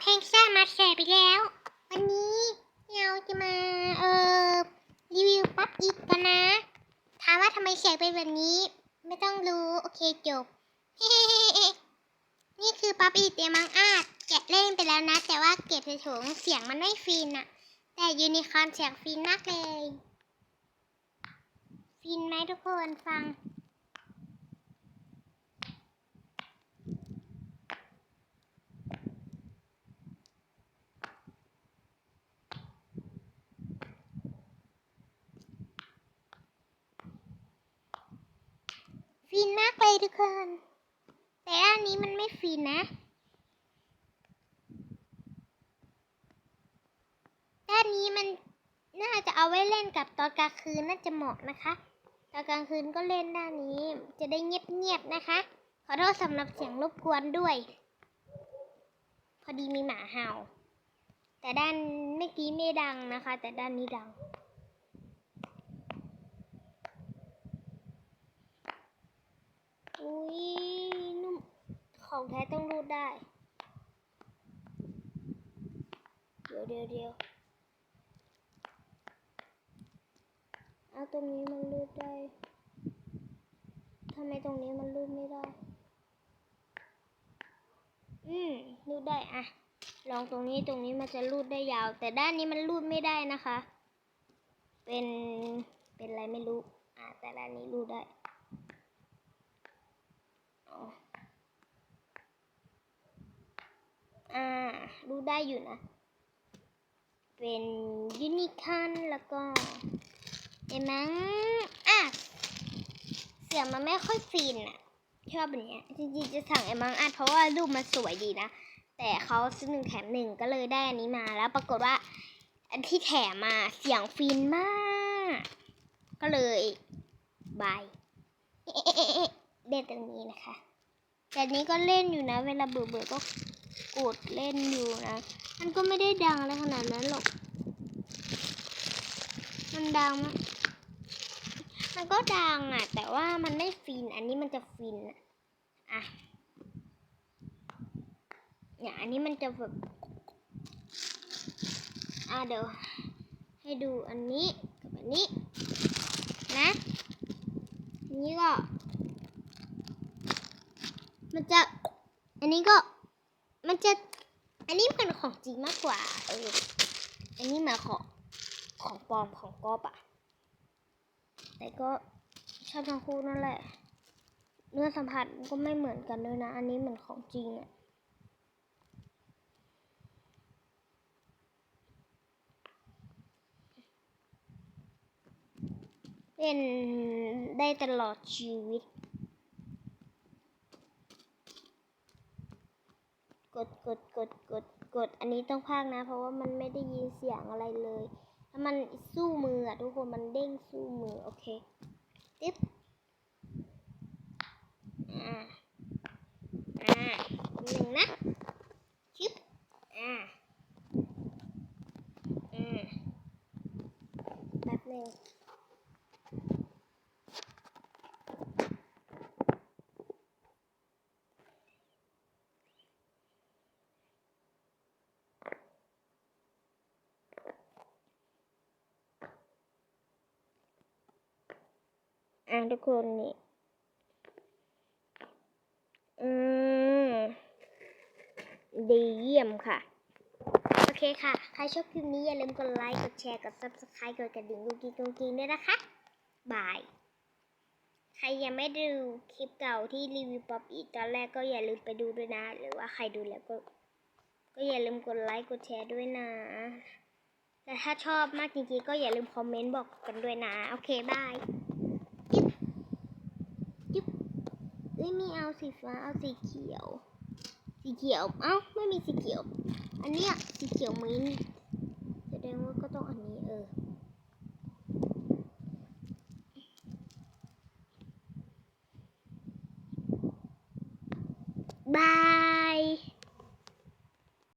เพลงซ่ามาแชร์ไปแล้ว วันนี้เราจะมาเอ่อรีวิวปั๊บอีกกันนะ ถามว่าทำไมแชร์เป็นแบบนี้ ไม่ต้องรู้ โอเคจบ นี่คือปั๊บอีเตียมังอาจแกะเล่นไปแล้วนะ แต่ว่าเก็บในถุงเสียงมันไม่ฟินอะแต่ยูนิคอร์นเสียงฟินมากเลย ฟินไหมทุกคนฟัง ฟินมากเลยทุกคน แต่ด้านนี้มันไม่ฟินนะด้านนี้มันน่าจะเอาไว้เล่นกับตอนกลางคืนน่าจะเหมาะนะคะ ตอนกลางคืนก็เล่นด้านนี้จะได้เงียบๆนะคะ ขอโทษสำหรับเสียงรบกวนด้วย พอดีมีหมาเห่า แต่ด้านเมื่อกี้ไม่ดังนะคะ แต่ด้านนี้ดัง อุ้ยนุ่ม ของแท้ต้องรูดได้ เดี๋ยวเดี๋ยวเดี๋ยวเอาตรงนี้มันรูดได้ทำไมตรงนี้มันรูดไม่ได้ อืมรูดได้อะลองตรงนี้ตรงนี้มันจะรูดได้ยาว แต่ด้านนี้มันรูดไม่ได้นะคะ เป็น เป็นอะไรไม่รู้ อ่าแต่ด้านนี้รูดได้อ่่า รู้ได้อยู่นะ เป็นยูนิคอนแล้วก็เห็มังอะ เสียงมันไม่ค่อยฟินอะชอบแบบเนี้ยจริงๆจะสั่งไอ้มังอัดเพราะว่ารูปมันสวยดีนะ แต่เขาซื้อหนึ่งแถมหนึ่งก็เลยได้อันนี้มาแล้วปรากฏว่า อันที่แถมมาเสียงฟินมาก ก็เลยบายเอ๊ะเอ๊ะเอ๊ะเอ๊ะเด็ดตรงนี้นะคะ แต่นี้ก็เล่นอยู่นะ เวลาเบื่อเบื่อๆก็ กดเล่นอยู่นะ มันก็ไม่ได้ดังอะไรขนาดนั้นหรอก มันดัง มั้ยมันก็ดังอะ แต่ว่ามันไม่ฟิน อันนี้มันจะฟินอะอะเนี่ยอันนี้มันจะแบบอะเดี๋ยวให้ดูอันนี้กับอันนี้ นะอันนี้ก็ มันจะ อันนี้ก็ มันจะ อันนี้มันของจริงมากกว่า เออ อันนี้มาของของปลอมของก๊อปอะแต่ก็ชอบทั้งคู่นั่นแหละ เนื้อสัมผัสก็ไม่เหมือนกันด้วยนะ อันนี้เหมือนของจริงอะเล่นได้ตลอดชีวิต กดกดกดกดกด อันนี้ต้องพากนะ เพราะว่ามันไม่ได้ยินเสียงอะไรเลยถ้ามันสู้มืออะทุกคนมันเด้งสู้มือ โอเคติ๊บอ่าอ่าหนึ่งนะชึบอ่าอ่าแป๊บหนึ่ง อ่าทุกคนนี่ อืม ดีเยี่ยมค่ะ โอเคค่ะ ใครชอบคลิปนี้อย่าลืมกดไลค์ กดแชร์ กด subscribe กดกระดิ่งกุงกิ้งกุงกิ้งด้วยนะคะ บาย ใครยังไม่ดูคลิปเก่าที่รีวิวป๊อปอีตอนแรกก็อย่าลืมไปดูด้วยนะ หรือว่าใครดูแล้วก็ ก็อย่าลืมกดไลค์ กดแชร์ด้วยนะแต่ถ้าชอบมากจริงๆ ก็อย่าลืมคอมเมนต์บอกกันด้วยนะ โอเค บายจิ๊บจิ๊บเอ้ย ไม่มีเอาสีฟ้าเอาสีเขียว สีเขียว เอ้าไม่มีสีเขียว อันเนี้ยสีเขียวมิ้นแสดงว่าก็ต้องอันนี้เออ